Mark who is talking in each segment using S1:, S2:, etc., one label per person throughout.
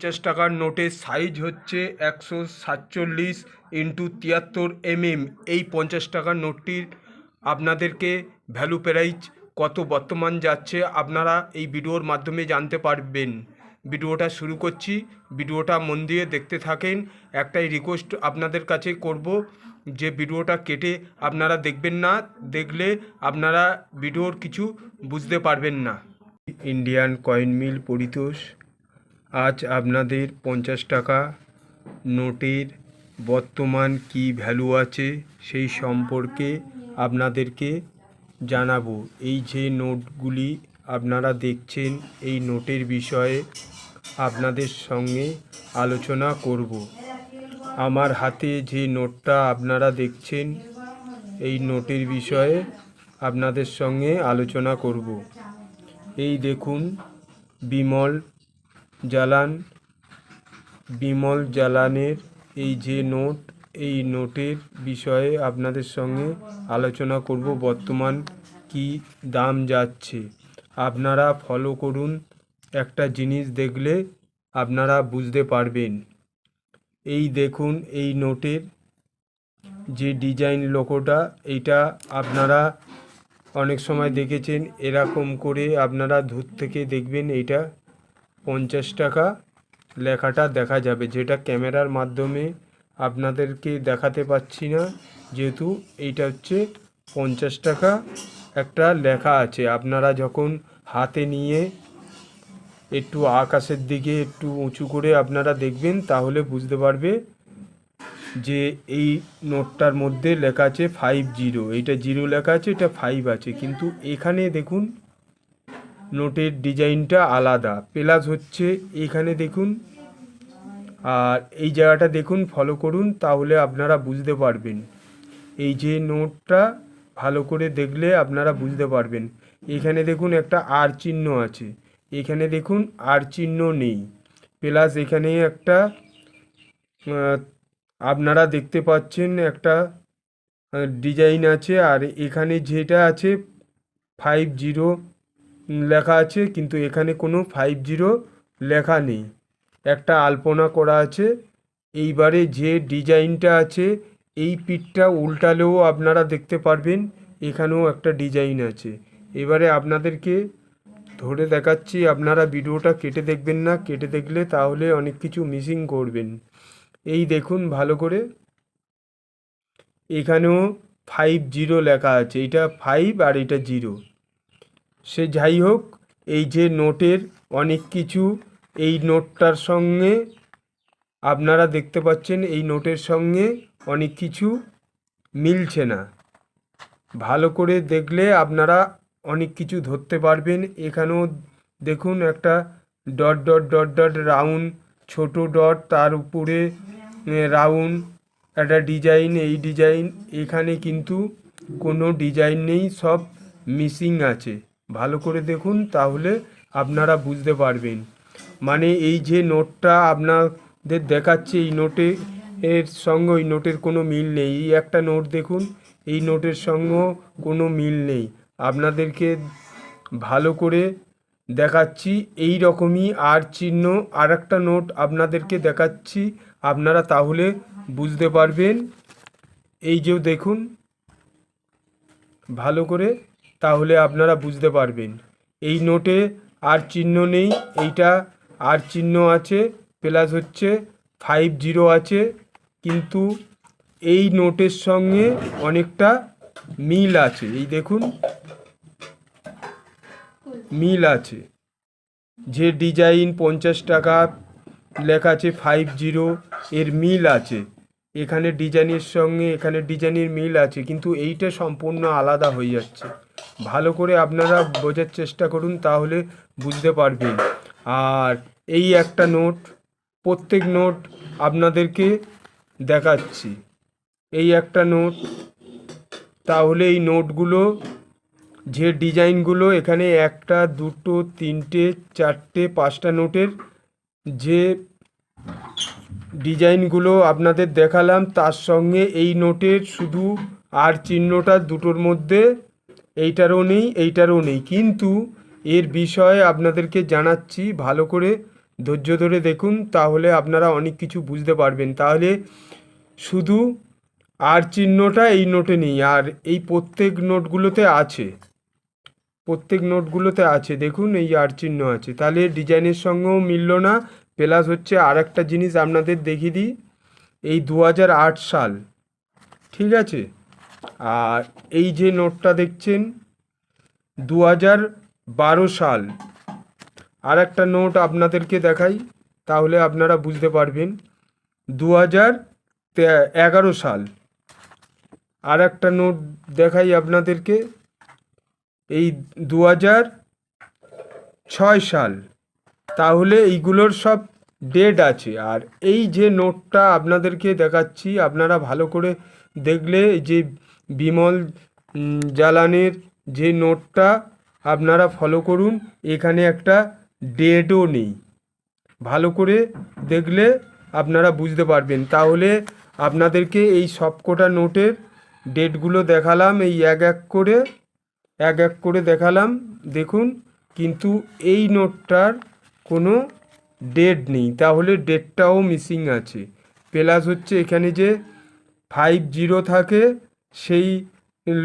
S1: পঞ্চাশ টাকার নোটের সাইজ হচ্ছে একশো সাতচল্লিশ ইন্টু তিয়াত্তর এমএম এই পঞ্চাশ টাকার নোটটির আপনাদেরকে ভ্যালু প্রাইস কত বর্তমান যাচ্ছে আপনারা এই ভিডিওর মাধ্যমে জানতে পারবেন। ভিডিওটা শুরু করছি। ভিডিওটা মন দিয়ে দেখতে থাকেন। একটাই রিকোয়েস্ট আপনাদের কাছে করব যে ভিডিওটা কেটে আপনারা দেখবেন না, দেখলে আপনারা ভিডিওর কিছু বুঝতে পারবেন না। ইন্ডিয়ান কয়েন মিল পরিতোষ আজ আপনাদের পঞ্চাশ টাকা নোটের বর্তমান কি ভ্যালু আছে সেই সম্পর্কে আপনাদেরকে জানাব। এই যে নোটগুলি আপনারা দেখছেন, এই নোটের বিষয়ে আপনাদের সঙ্গে আলোচনা করব। আমার হাতে যে নোটটা আপনারা দেখছেন, এই নোটের বিষয়ে আপনাদের সঙ্গে আলোচনা করব। এই দেখুন, বিমল জালান বিমল জালানের এই যে নোট, এই নোটের বিষয়ে আপনাদের সঙ্গে আলোচনা করব, বর্তমান কি দাম যাচ্ছে। আপনারা ফলো করুন, একটা জিনিস দেখলে আপনারা বুঝতে পারবেন। এই দেখুন, এই নোটের যে ডিজাইন লোকোটা, এইটা আপনারা অনেক সময় দেখেছেন, এরকম করে আপনারা দূর থেকে দেখবেন, এইটা পঞ্চাশ টাকা লেখাটা দেখা যাবে, যেটা ক্যামেরার মাধ্যমে আপনাদেরকে দেখাতে পাচ্ছি না। যেহেতু এইটা হচ্ছে পঞ্চাশ টাকা একটা লেখা আছে। আপনারা যখন হাতে নিয়ে একটু আকাশের দিকে একটু উঁচু করে আপনারা দেখবেন, তাহলে বুঝতে পারবে যে এই নোটটার মধ্যে লেখা আছে ফাইভ জিরো এইটা জিরো লেখা আছে, এটা ফাইভ আছে। কিন্তু এখানে দেখুন নোটের ডিজাইনটা আলাদা। প্লাস হচ্ছে এখানে দেখুন, আর এই জায়গাটা দেখুন ফলো করুন, তাহলে আপনারা বুঝতে পারবেন। এই যে নোটটা, ভালো করে দেখলে আপনারা বুঝতে পারবেন। এখানে দেখুন একটা আর চিহ্ন আছে। এখানে দেখুন, আর চিহ্ন নেই। প্লাস এখানে একটা আপনারা দেখতে পাচ্ছেন একটা ডিজাইন আছে, আর এখানে যেটা আছে ফাইভ জিরো লেখা আছে, কিন্তু এখানে কোনো ফাইভ জিরো লেখা নেই। একটা আলপনা করা আছে। এইবারে যে ডিজাইনটা আছে, এই পিঠটা উল্টালেও আপনারা দেখতে পারবেন, এখানেও একটা ডিজাইন আছে। এবারে আপনাদেরকে ধরে দেখাচ্ছি, আপনারা ভিডিওটা কেটে দেখবেন না, কেটে দেখলে তাহলে অনেক কিছু মিসিং করবেন। এই দেখুন ভালো করে। এখানেও ফাইভ জিরো লেখা আছে, এটা ফাইভ আর এটা জিরো সে যাই হোক, এই যে নোটের অনেক কিছু, এই নোটটার সঙ্গে আপনারা দেখতে পাচ্ছেন, এই নোটের সঙ্গে অনেক কিছু মিলছে না। ভালো করে দেখলে আপনারা অনেক কিছু ধরতে পারবেন। এখানেও দেখুন একটা dot dot dot dot, round, ছোট ডট, তার উপরে রাউন্ড, একটা ডিজাইন, এই ডিজাইন, এখানে কিন্তু কোনো ডিজাইন নেই, সব মিসিং আছে। ভালো করে দেখুন, তাহলে আপনারা বুঝতে পারবেন। মানে এই যে নোটটা আপনাদের দেখাচ্ছে, এই নোটে এর সঙ্গে ওই নোটের কোনো মিল নেই। এই একটা নোট দেখুন, এই নোটের সঙ্গেও কোনো মিল নেই। আপনাদেরকে ভালো করে দেখাচ্ছি, এই রকমই আর চিহ্ন আর একটা নোট আপনাদেরকে দেখাচ্ছি, আপনারা তাহলে বুঝতে পারবেন। এই যে দেখুন, ভালো করে তাহলে আপনারা বুঝতে পারবেন। এই নোটে আর চিহ্ন নেই, এইটা আর চিহ্ন আছে প্লাস হচ্ছে ফাইভ জিরো আছে, কিন্তু এই নোটের সঙ্গে অনেকটা মিল আছে। এই দেখুন, মিল আছে। যে ডিজাইন পঞ্চাশ টাকা লেখা আছে ফাইভ জিরো এর মিল আছে। এখানে ডিজাইনের সঙ্গে এখানে ডিজাইনের মিল আছে, কিন্তু এইটা সম্পূর্ণ আলাদা হয়ে যাচ্ছে। ভালো করে আপনারা বোঝার চেষ্টা করুন, তাহলে বুঝতে পারবেন। আর এই একটা নোট, প্রত্যেক নোট আপনাদেরকে দেখাচ্ছি। এই একটা নোট, তাহলে এই নোটগুলো, যে ডিজাইনগুলো এখানে একটা, দুটো, তিনটে, চারটে, পাঁচটা নোটের যে ডিজাইনগুলো আপনাদের দেখালাম, তার সঙ্গে এই নোটের শুধু আর চিহ্নটা দুটোর মধ্যে, এইটারও নেই এইটারও নেই। কিন্তু এর বিষয়ে আপনাদেরকে জানাচ্ছি, ভালো করে ধৈর্য ধরে দেখুন, তাহলে আপনারা অনেক কিছু বুঝতে পারবেন। তাহলে শুধু আর চিহ্নটা এই নোটে নেই, আর এই প্রত্যেক নোটগুলোতে আছে। প্রত্যেক নোটগুলোতে আছে, দেখুন, এই আর চিহ্ন আছে। তাহলে ডিজাইনের সঙ্গেও মিলল না প্লাস হচ্ছে আর একটা জিনিস আপনাদের দেখিয়ে দিই, এই দু হাজার আট সাল, ঠিক আছে? আর এই যে নোটটা দেখছেন দু বারো সাল আর একটা নোট আপনাদেরকে দেখাই, তাহলে আপনারা বুঝতে পারবেন। দু এগারো সাল আর একটা নোট দেখাই আপনাদেরকে, এই দু ছয় সাল তাহলে এইগুলোর সব ডেট আছে। আর এই যে নোটটা আপনাদেরকে দেখাচ্ছি আপনারা ভালো করে দেখলে যে বিমল উম, জালানের যে নোটটা আপনারা ফলো করুন। এখানে একটা ডেটও নেই। ভালো করে দেখলে আপনারা বুঝতে পারবেন। তাহলে আপনাদেরকে এই সবকটা নোটের ডেটগুলো দেখালাম এই এক এক করে এক এক করে দেখালাম। দেখুন কিন্তু এই নোটটার কোনো ডেট নেই। তাহলে ডেটটাও মিসিং আছে। প্লাস হচ্ছে এখানে যে ফাইভ জিরো থাকে, সেই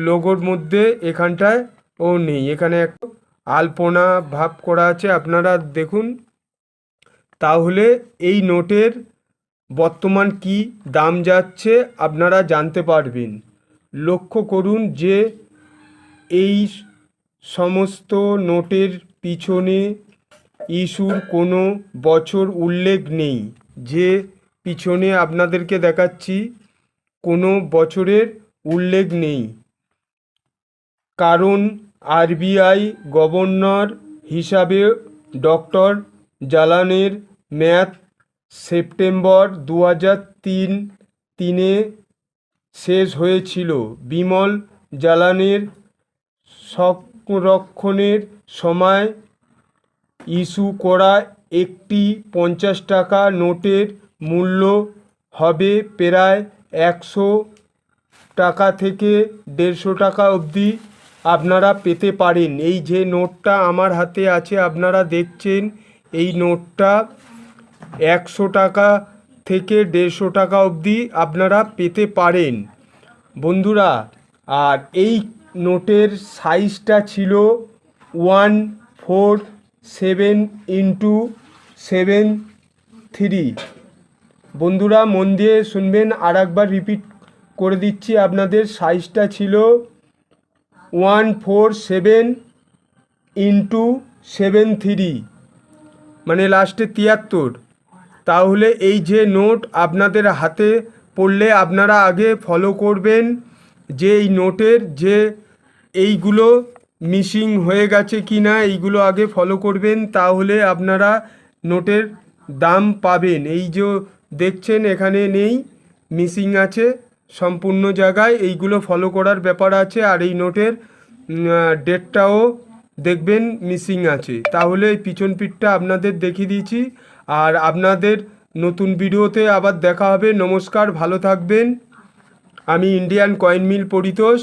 S1: লোগোর মধ্যে এখানটায় ও নেই। এখানে এক আলপনা ভাব করা আছে। আপনারা দেখুন, তাহলে এই নোটের বর্তমান কি দাম যাচ্ছে আপনারা জানতে পারবেন। লক্ষ্য করুন যে এই সমস্ত নোটের পিছনে ইস্যুর কোনো বছর উল্লেখ নেই। যে পিছনে আপনাদেরকে দেখাচ্ছি, কোনো বছরের উল্লেখ নেই। কারণ আরবিআই গভর্নর হিসাবে ডক্টর জালানের মেয়াদ সেপ্টেম্বর দু হাজার তিন তিনে শেষ হয়েছিল। বিমল জালানের সংরক্ষণের সময় ইস্যু করা একটি পঞ্চাশ টাকা নোটের মূল্য হবে প্রায় একশো টাকা থেকে দেড়শো টাকা অবধি আপনারা পেতে পারেন। এই যে নোটটা আমার হাতে আছে, আপনারা দেখছেন, এই নোটটা একশো টাকা থেকে দেড়শো টাকা অবধি আপনারা পেতে পারেন। বন্ধুরা, আর এই নোটের সাইজটা ছিল one four seven into seven three. বন্ধুরা, মন দিয়ে শুনবেন আর একবার রিপিট করে দিচ্ছি, আপনাদের সাইজটা ছিল one four seven into seven three মানে লাস্টে তিয়াত্তর। তাহলে এই যে নোট আপনাদের হাতে পড়লে আপনারা আগে ফলো করবেন, যে এই নোটের যে এইগুলো মিসিং হয়ে গেছে কি না, এইগুলো আগে ফলো করবেন, তাহলে আপনারা নোটের দাম পাবেন। এই যে দেখছেন, এখানে নেই, মিসিং আছে সম্পূর্ণ জায়গায়, এইগুলো ফলো করার ব্যাপার আছে, আর এই নোটের ডেটটাও দেখবেন মিসিং আছে। তাহলে পিছন পিঠটা আপনাদের দেখিয়ে দিয়েছি, আর আপনাদের নতুন ভিডিওতে আবার দেখা হবে। নমস্কার, ভালো থাকবেন। আমি ইন্ডিয়ান কয়েন মিল পরিতোষ।